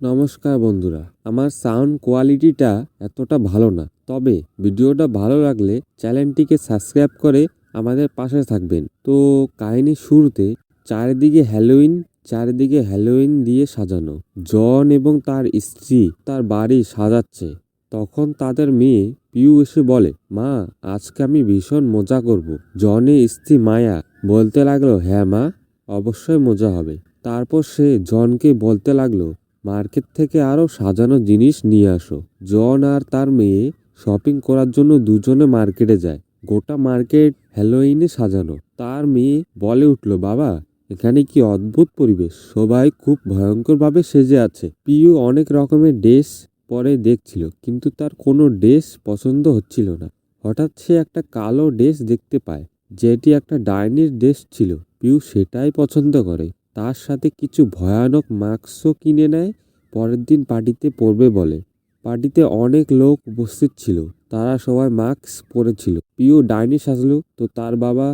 নমস্কার বন্ধুরা, আমার সাউন্ড কোয়ালিটিটা এতটা ভালো না। তবে ভিডিওটা ভালো লাগলে চ্যানেলটিকে সাবস্ক্রাইব করে আমাদের পাশে থাকবেন। তো কাহিনীর শুরুতে চারিদিকে হ্যালোইন চারিদিকে হ্যালোইন দিয়ে সাজানো। জন এবং তার স্ত্রী তার বাড়ি সাজাচ্ছে। তখন তাদের মেয়ে পিউ এসে বলে, মা, আজকে আমি ভীষণ মজা করব। জনের স্ত্রী মায়া বলতে লাগল হ্যাঁ মা, অবশ্যই মজা হবে। তারপর সে জনকে বলতে লাগল মার্কেট থেকে আরও সাজানো জিনিস নিয়ে আসো। জন আর তার মেয়ে শপিং করার জন্য দুজনে মার্কেটে যায়। গোটা মার্কেট হ্যালোইনে সাজানো। তার মেয়ে বলে উঠল, বাবা, এখানে কি অদ্ভুত পরিবেশ। সবাই খুব ভয়ঙ্করভাবে সেজে আছে। পিউ অনেক রকমের ড্রেস পরে দেখছিল, কিন্তু তার কোনো ড্রেস পছন্দ হচ্ছিল না। হঠাৎ সে একটা কালো ড্রেস দেখতে পায়, যেটি একটা ডাইনির ড্রেস ছিল। পিউ সেটাই পছন্দ করে। তার সাথে কিছু ভয়ানক মাস্কও কিনে নেয়, পরের দিন পার্টিতে পরবে বলে। পার্টিতে অনেক লোক উপস্থিত ছিল, তারা সবাই মাস্ক পরেছিল। পিউ ডাইনি সাজলো, তো তার বাবা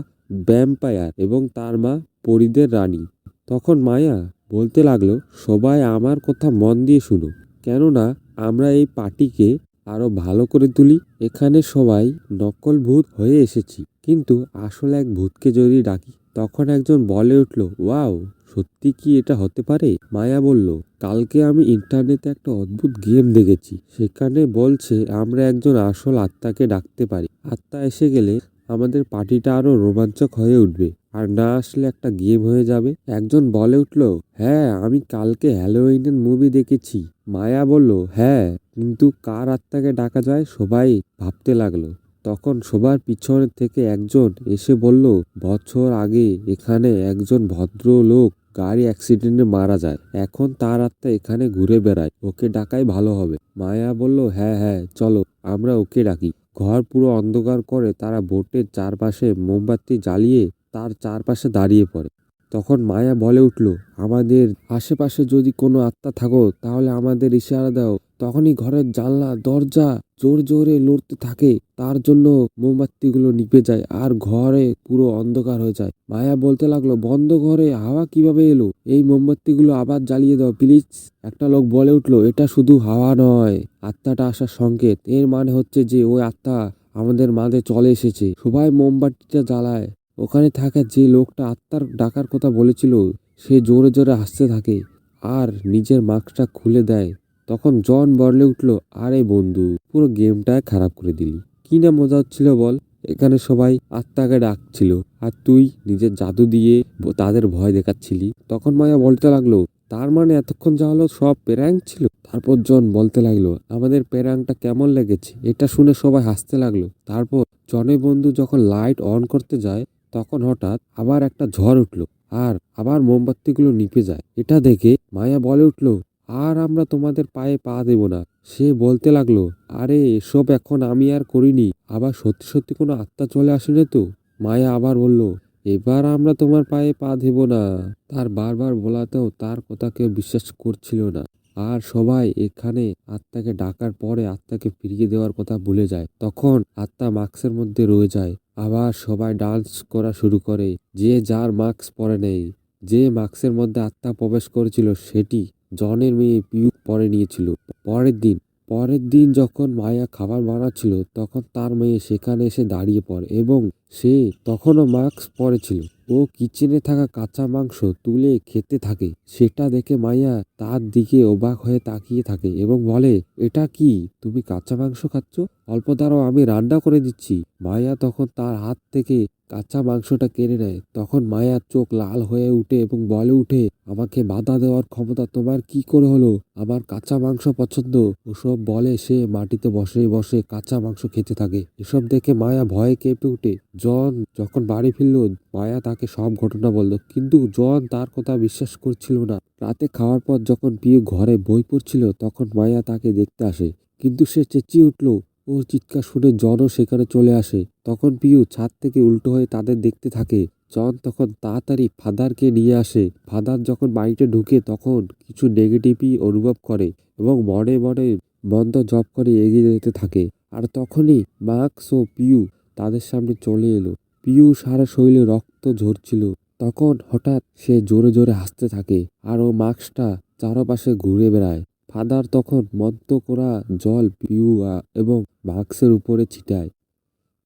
ভ্যাম্পায়ার এবং তার মা পরিদের রানী। তখন মায়া বলতে লাগল, সবাই আমার কথা মন দিয়ে শুনো, কেননা আমরা এই পার্টিকে আরও ভালো করে তুলি। এখানে সবাই নকল ভূত হয়ে এসেছি। কিন্তু আসলে এক ভূতকে যদি ডাকি, তখন একজন বলে উঠল, ওয়াও সত্যি কি এটা হতে পারে? মায়া বলল, কালকে আমি ইন্টারনেটে একটা অদ্ভুত গেম দেখেছি। সেখানে বলছে, আমরা একজন আসল আত্মাকে ডাকতে পারি। আত্মা এসে গেলে আমাদের পার্টিটা আরও রোমাঞ্চক হয়ে উঠবে। আর না আসলে একটা গেম হয়ে যাবে? একজন বলে উঠল হ্যাঁ আমি কালকে হ্যালোইনের মুভি দেখেছি। মায়া বলল হ্যাঁ কিন্তু কার আত্মাকে ডাকা যায় সবাই ভাবতে লাগল। তখন সবার পিছনে থেকে একজন এসে বলল, বছর আগে এখানে একজন ভদ্রলোক গাড়ি অ্যাক্সিডেন্টে মারা যায়। এখন তার আত্মা এখানে ঘুরে বেড়ায়। ওকে ডাকাই ভালো হবে। মায়া বলল হ্যাঁ হ্যাঁ চলো, আমরা ওকে ডাকি। ঘর পুরো অন্ধকার করে তারা বোটের চারপাশে মোমবাতি জ্বালিয়ে তার চারপাশে দাঁড়িয়ে পড়ে। তখন মায়া বলে উঠল, আমাদের আশেপাশে যদি কোনো আত্মা থাকো, তাহলে আমাদের ইশারা দাও। তখনই ঘরের জানলা, দরজা জোর জোরে লড়তে থাকে, তার জন্য মোমবাতিগুলো নিভে যায় আর ঘরে পুরো অন্ধকার হয়ে যায়। মায়া বলতে লাগল, বন্ধ ঘরে হাওয়া কীভাবে এলো? এই মোমবাতিগুলো আবার জ্বালিয়ে দাও, প্লিজ। একটা লোক বলে উঠল, এটা শুধু হাওয়া নয়, আত্মাটা আসার সংকেত। এর মানে হচ্ছে যে ওই আত্মা আমাদের মাঝে চলে এসেছে। সবাই মোমবাতিটা জ্বালায়। ওখানে থাকা যে লোকটা আত্মার ডাকার কথা বলেছিল, সে জোরে জোরে হাসতে থাকে আর নিজের মাস্কটা খুলে দেয়। তখন জন বলে উঠল, আরে বন্ধু, পুরো গেমটাই খারাপ করে দিলি। কি না মজা হচ্ছিল বল? এখানে সবাই আত্মাকে ডাকছিল, আর তুই নিজের জাদু দিয়ে তাদের ভয় দেখাচ্ছিলি। তখন মায়া বলতে লাগল, তার মানে এতক্ষণ যা হলো সব প্যারাং ছিল? তারপর জন বলতে লাগল, আমাদের প্যারাংটা কেমন লেগেছে? এটা শুনে সবাই হাসতে লাগল। তারপর জনের বন্ধু যখন লাইট অন করতে যায়, তখন হঠাৎ আবার একটা ঝড় উঠল, আর আবার মোমবাতিগুলো নিপে যায়। এটা দেখে মায়া বলে উঠল আর আমরা তোমাদের পায়ে পা দেব না। সে বলতে লাগল, আরে, এসব এখন আমি আর করিনি। আবার সত্যি সত্যি কোনো আত্মা চলে আসেনি তো? মায়া আবার বলল, এবার আমরা তোমার পায়ে পা দেব না। তার বারবার বলাতেও তার কথা কেউ বিশ্বাস করছিল না। আর সবাই এখানে আত্মাকে ডাকার পরে আত্মাকে ফিরিয়ে দেওয়ার কথা ভুলে যায়। তখন আত্মা মাস্কের মধ্যে রয়ে যায়। আবার সবাই ডান্স করা শুরু করে। যে যার মাস্ক পরে নেই, যে মাস্কের মধ্যে আত্মা প্রবেশ করেছিল সেটি জনের মেয়ে পিউ পরে নিয়েছিল। পরের দিন পরের দিন যখন মায়া খাবার বানাচ্ছিল, তখন তার মেয়ে সেখানে এসে দাঁড়িয়ে পড়ে এবং সে তখনও মাস্ক পরেছিল। ও কিচেনে থাকা কাঁচা মাংস তুলে খেতে থাকে। সেটা দেখে মায়া তার দিকে অবাক হয়ে তাকিয়ে থাকে এবং বলে, এটা কি? তুমি কাঁচা মাংস খাচ্ছ? অল্প দাঁড়াও আমি রান্না করে দিচ্ছি। মায়া তখন তার হাত থেকে কাঁচা মাংসটা কেড়ে নেয়। তখন মায়ার চোখ লাল হয়ে উঠে এবং বলে উঠে, আমাকে বাধা দেওয়ার ক্ষমতা তোমার কি করে হলো? আমার কাঁচা মাংস পছন্দ। ওসব বলে সে মাটিতে বসে বসে কাঁচা মাংস খেতে থাকে। এসব দেখে মায়া ভয়ে কেঁপে উঠে। জন যখন বাড়ি ফিরল, মায়া তাকে সব ঘটনা বলল। কিন্তু জন তার কথা বিশ্বাস করছিল না। রাতে খাওয়ার পর যখন পিউ ঘরে বই পড়ছিল, তখন মায়া তাকে দেখতে আসে। কিন্তু সে চেঁচিয়ে উঠল ওর চিৎকার শুনে জনও সেখানে চলে আসে। তখন পিউ ছাদ থেকে উল্টো হয়ে তাদের দেখতে থাকে। জন তখন তাড়াতাড়ি ফাদারকে নিয়ে আসে। ফাদার যখন বাড়িতে ঢুকে তখন কিছু নেগেটিভই অনুভব করে এবং মনে মনে বন্ধ জব করে এগিয়ে যেতে থাকে। আর তখনই মার্কস ও পিউ তাদের সামনে চলে এলো। পিউ সারা শরীরে রক্ত ঝরছিল। তখন হঠাৎ সে জোরে জোরে হাসতে থাকে। আর ও মাস্কটা চারপাশে ঘুরে বেড়ায়। ফাদার তখন মন্ত করা জল পিউয়া এবং মাক্সের উপরে ছিটায়।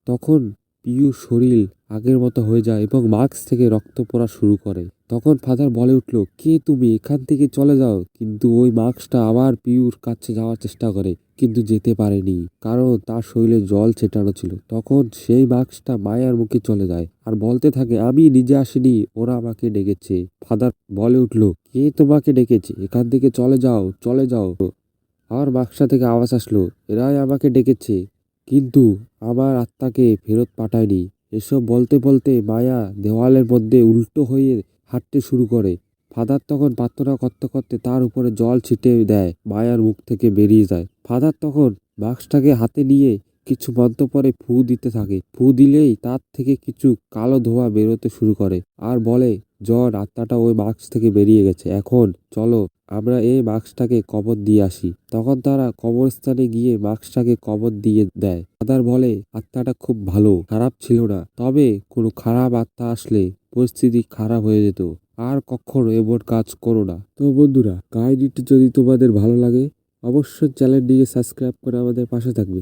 তখন পিউ শরীর আগের মতো হয়ে যায় এবং মাক্স থেকে রক্ত পড়া শুরু করে। তখন ফাদার বলে উঠল, কে তুমি? এখান থেকে চলে যাও। কিন্তু ওই মাক্সটা আবার পিউর কাছে যাওয়ার চেষ্টা করে। কিন্তু যেতে পারেনি, কারণ তার শরীরে জল ছেটানো ছিল। তখন সেই মাস্কটা মায়ার মুখে চলে যায় আর বলতে থাকে, আমি নিজে আসিনি, ওরা আমাকে ডেকেছে। ফাদার বলে উঠল, কে তোমাকে ডেকেছে? এখান থেকে চলে যাও চলে যাও। আর বাক্সা থেকে আওয়াজ আসলো, এরাই আমাকে ডেকেছে। কিন্তু আমার আত্মাকে ফেরত পাঠায়নি। এসব বলতে বলতে মায়া দেওয়ালের মধ্যে উল্টো হয়ে হাঁটতে শুরু করে। ফাদার তখন প্রার্থনা করতে করতে তার উপরে জল ছিটে দেয় মায়ার মুখ থেকে বেরিয়ে যায়। ফাদার তখন বাক্সটাকে হাতে নিয়ে কিছু মন্ত্র পরে ফু দিতে থাকে। ফু দিলেই তার থেকে কিছু কালো ধোঁয়া বেরোতে শুরু করে আর বলে, জ্বর, আত্মাটা ওই মাস্ক থেকে বেরিয়ে গেছে। এখন চলো, আমরা এই মাস্কটাকে কবর দিয়ে আসি। তখন তারা কবরস্থানে গিয়ে মাস্কটাকে কবর দিয়ে দেয়। ফাদার বলে, আত্মাটা খুব ভালো, খারাপ ছিল না। তবে কোনো খারাপ আত্মা আসলে পরিস্থিতি খারাপ হয়ে যেত। আর কখনো এমন কাজ করো না। তো বন্ধুরা, কাহিনীটি যদি তোমাদের ভালো লাগে, অবশ্যই চ্যানেলটিকে সাবস্ক্রাইব করে আমাদের পাশে থাকবে।